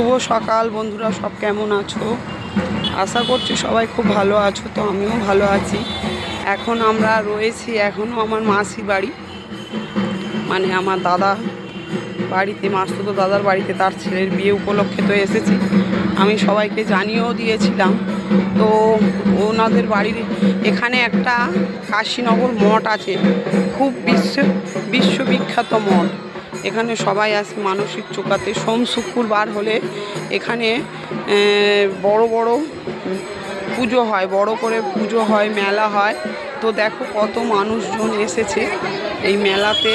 শুভ সকাল বন্ধুরা, সব কেমন আছো? আশা করছি সবাই খুব ভালো আছো, তো আমিও ভালো আছি। এখন আমরা রয়েছি এখনও আমার মাসি বাড়ি। মানে আমার দাদা বাড়িতে মাস্তুতো দাদার বাড়িতে তার ছেলের বিয়ে উপলক্ষে তো এসেছি। আমি সবাইকে জানিয়েও দিয়েছিলাম। তো ওনাদের বাড়ির এখানে একটা কাশীনগর মঠ আছে। খুব বিশ্ব, বিশ্ববিখ্যাত মঠ। এখানে সবাই আসে মানসিক চোকাতে সোম শুক্রবার হলে এখানে বড় বড় পুজো হয়, বড় করে পুজো হয়, মেলা হয়। তো দেখো কত মানুষজন এসেছে এই মেলাতে।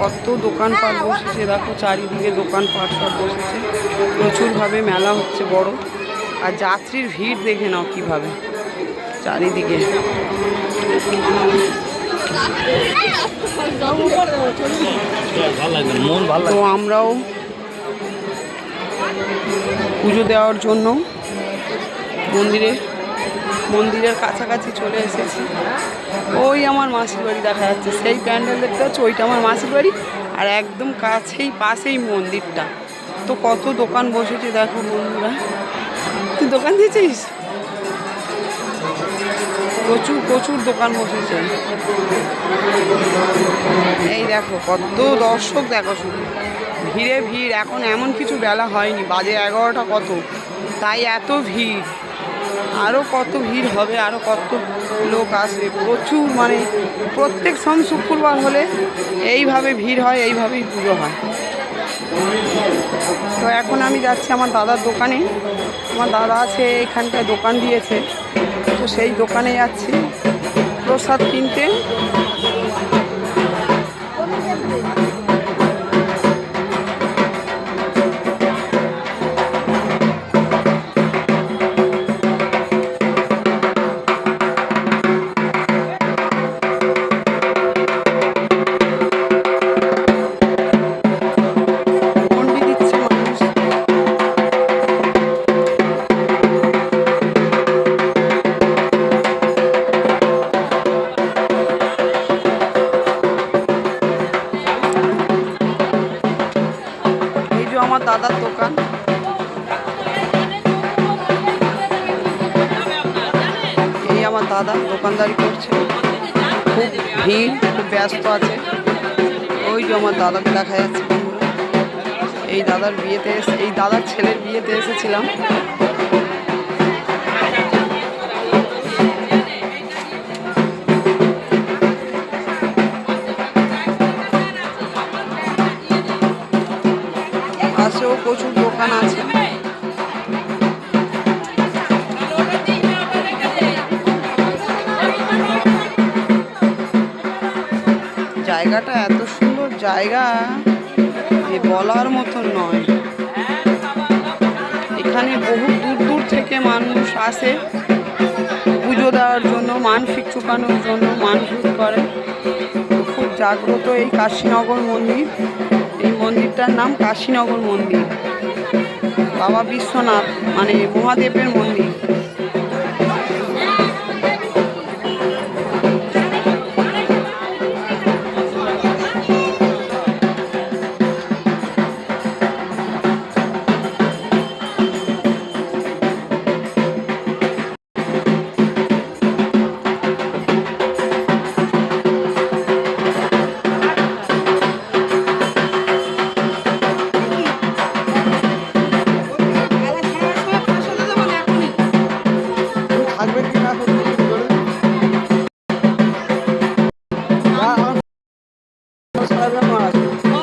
কত দোকানপাট বসেছে, দেখো চারিদিকে দোকানপাট সব বসেছে। প্রচুরভাবে মেলা হচ্ছে বড়। আর যাত্রীর ভিড় দেখে নাও কীভাবে। চারিদিকে। তো আমরাও পুজো দেওয়ার জন্য মন্দিরে, মন্দিরের কাছাকাছি চলে এসেছি। ওই আমার মাসির বাড়ি দেখা যাচ্ছে। সেই প্যান্ডেল দেখতে পাচ্ছ? ওইটা আমার মাসির বাড়ি। আর একদম কাছেই, পাশেই মন্দিরটা। তো কত দোকান বসেছে দেখো বন্ধুরা। তুই দোকান দিয়েছিস? প্রচুর প্রচুর দোকান বসেছে। এই দেখো, কত দর্শক দেখো শুধু। ভিড়ে ভিড়, এখন এমন কিছু বেলা হয়নি, বাজে এগারোটা কত? তাই এত ভিড়। আরও কত ভিড় হবে আরও কত লোক আসবে। প্রচুর মানে প্রত্যেক সোম শুক্রবার হলে এইভাবে ভিড় হয়, এইভাবেই পুজো হয়। তো এখন আমি যাচ্ছি আমার দাদার দোকানে। আমার দাদা আছে, এখানটায় দোকান দিয়েছে। তো সেই দোকানে যাচ্ছি প্রসাদ কিনতে। দাদার দোকান। এই আমার দাদা দোকানদারি করছে। খুব ভিড় খুব ব্যস্ত আছে। ওই যে আমার দাদাকে দেখা যাচ্ছে এই দাদার বিয়েতে এই দাদার ছেলের বিয়েতে এসেছিলাম। জায়গাটা এত সুন্দর জায়গা যে বলার মতো নয়। এখানে বহু দূর দূর থেকে মানুষ আসে, পুজো দেওয়ার জন্য মানসিক চুকানোর জন্য মানসিক করে। খুব জাগ্রত এই কাশীনগর মন্দির। এই মন্দিরটার নাম কাশীনগর মন্দির। বাবা বিশ্বনাথ মানে মহাদেবের মন্দির। ধন্যবাদ